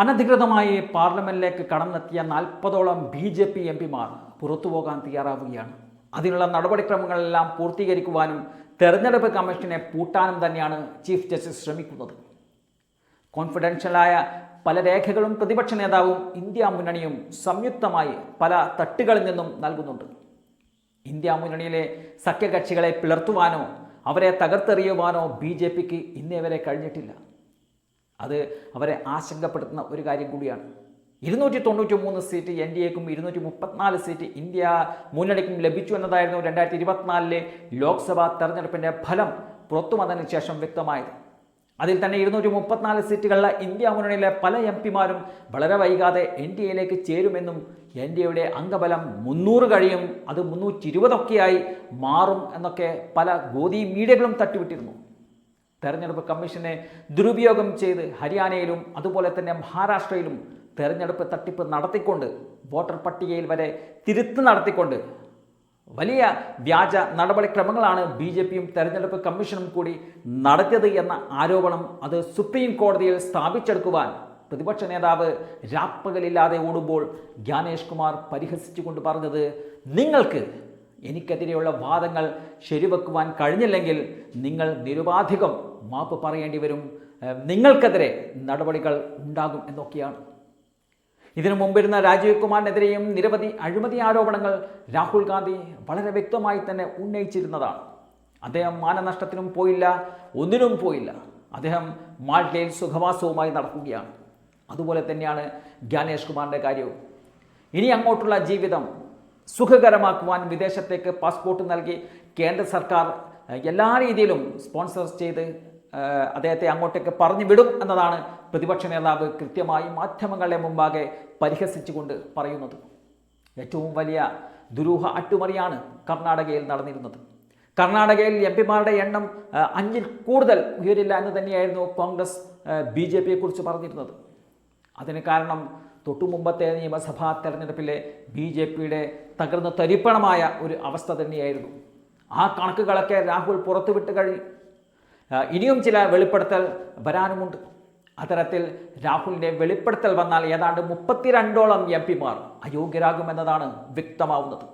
അനധികൃതമായി പാർലമെന്റിലേക്ക് കടന്നെത്തിയ നാൽപ്പതോളം ബി ജെ പി എം പിമാർ പുറത്തു പോകാൻ തയ്യാറാവുകയാണ്. അതിനുള്ള നടപടിക്രമങ്ങളെല്ലാം പൂർത്തീകരിക്കുവാനും തെരഞ്ഞെടുപ്പ് കമ്മീഷനെ പൂട്ടാനും തന്നെയാണ് ചീഫ് ജസ്റ്റിസ് ശ്രമിക്കുന്നത്. കോൺഫിഡൻഷ്യലായ പല രേഖകളും പ്രതിപക്ഷ നേതാവും ഇന്ത്യ മുന്നണിയും സംയുക്തമായി പല തട്ടുകളിൽ നിന്നും നൽകുന്നുണ്ട്. ഇന്ത്യ മുന്നണിയിലെ സഖ്യകക്ഷികളെ പിളർത്തുവാനോ അവരെ തകർത്തെറിയുവാനോ ബി ജെ പിക്ക് ഇന്നേവരെ കഴിഞ്ഞിട്ടില്ല. അത് അവരെ ആശങ്കപ്പെടുത്തുന്ന ഒരു കാര്യം കൂടിയാണ്. ഇരുന്നൂറ്റി തൊണ്ണൂറ്റി മൂന്ന് സീറ്റ് എൻ ഡി എക്കും ഇരുന്നൂറ്റി മുപ്പത്തിനാല് സീറ്റ് ഇന്ത്യ മുന്നണിക്കും ലഭിച്ചു എന്നതായിരുന്നു രണ്ടായിരത്തി ഇരുപത്തിനാലിലെ ലോക്സഭാ തെരഞ്ഞെടുപ്പിന്റെ ഫലം പുറത്തു വന്നതിന് ശേഷം വ്യക്തമായത്. അതിൽ തന്നെ ഇരുന്നൂറ്റി മുപ്പത്തിനാല് സീറ്റുകളിലെ ഇന്ത്യ മുന്നണിയിലെ പല എം പിമാരും വളരെ വൈകാതെ എൻ ഡി എയിലേക്ക് ചേരുമെന്നും എൻ ഡി എയുടെ അംഗബലം മുന്നൂറ് കഴിയും അത് മുന്നൂറ്റി ഇരുപതൊക്കെയായി മാറും എന്നൊക്കെ പല ഗോതി മീഡിയകളും തട്ടിവിട്ടിരുന്നു. തെരഞ്ഞെടുപ്പ് കമ്മീഷനെ ദുരുപയോഗം ചെയ്ത് ഹരിയാനയിലും അതുപോലെ തന്നെ മഹാരാഷ്ട്രയിലും തെരഞ്ഞെടുപ്പ് തട്ടിപ്പ് നടത്തിക്കൊണ്ട് വോട്ടർ പട്ടികയിൽ വരെ തിരുത്ത് നടത്തിക്കൊണ്ട് വലിയ വ്യാജ നടപടിക്രമങ്ങളാണ് ബി ജെ പിയും തെരഞ്ഞെടുപ്പ് കമ്മീഷനും കൂടി നടത്തിയത് എന്ന ആരോപണം അത് സുപ്രീം കോടതിയിൽ സ്ഥാപിച്ചെടുക്കുവാൻ പ്രതിപക്ഷ നേതാവ് രാപ്പകലില്ലാതെ ഓടുമ്പോൾ ജ്ഞാനേഷ് കുമാർ പരിഹസിച്ചുകൊണ്ട് പറഞ്ഞത് നിങ്ങൾക്ക് എനിക്കെതിരെയുള്ള വാദങ്ങൾ ശരിവെക്കുവാൻ കഴിഞ്ഞില്ലെങ്കിൽ നിങ്ങൾ നിരുപാധികം മാപ്പ് പറയേണ്ടി വരും. നിങ്ങൾക്കെതിരെ നടപടികൾ ഉണ്ടാകും എന്നൊക്കെയാണ്. ഇതിനു മുമ്പിരുന്ന രാജീവ് കുമാറിനെതിരെയും നിരവധി അഴിമതി ആരോപണങ്ങൾ രാഹുൽ ഗാന്ധി വളരെ വ്യക്തമായി തന്നെ ഉന്നയിച്ചിരുന്നതാണ്. അദ്ദേഹം മാനനഷ്ടത്തിനും പോയില്ല ഒന്നിനും പോയില്ല. അദ്ദേഹം മാൾട്ടയിൽ സുഖവാസവുമായി നടക്കുകയാണ്. അതുപോലെ തന്നെയാണ് ജ്ഞാനേഷ് കുമാറിന്റെ കാര്യവും. ഇനി അങ്ങോട്ടുള്ള ജീവിതം സുഖകരമാക്കുവാൻ വിദേശത്തേക്ക് പാസ്പോർട്ട് നൽകി കേന്ദ്ര സർക്കാർ എല്ലാ രീതിയിലും സ്പോൺസർ ചെയ്ത് അദ്ദേഹത്തെ അങ്ങോട്ടേക്ക് പറഞ്ഞു വിടും എന്നതാണ് പ്രതിപക്ഷ നേതാവ് കൃത്യമായി മാധ്യമങ്ങളുടെ മുമ്പാകെ പരിഹസിച്ചുകൊണ്ട് പറയുന്നത്. ഏറ്റവും വലിയ ദുരൂഹ അട്ടിമറിയാണ് കർണാടകയിൽ നടന്നിരുന്നത്. കർണാടകയിൽ എം പിമാരുടെ എണ്ണം അഞ്ചിൽ കൂടുതൽ ഉയരില്ല എന്ന് തന്നെയായിരുന്നു കോൺഗ്രസ് ബി ജെ പിയെക്കുറിച്ച് പറഞ്ഞിരുന്നത്. അതിന് കാരണം തൊട്ടു മുമ്പത്തെ നിയമസഭാ തെരഞ്ഞെടുപ്പിലെ ബി ജെ പിയുടെ തകർന്ന തരിപ്പണമായ ഒരു അവസ്ഥ തന്നെയായിരുന്നു. ആ കണക്കുകളൊക്കെ രാഹുൽ പുറത്തുവിട്ട് കഴിഞ്ഞു ഇനിയും ചില വെളിപ്പെടുത്തൽ വരാനുമുണ്ട്. അത്തരത്തിൽ രാഹുലിന്റെ വെളിപ്പെടുത്തൽ വന്നാൽ ഏതാണ്ട് മുപ്പത്തിരണ്ടോളം എം പിമാർ അയോഗ്യരാകുമെന്നതാണ് വ്യക്തമാവുന്നത്.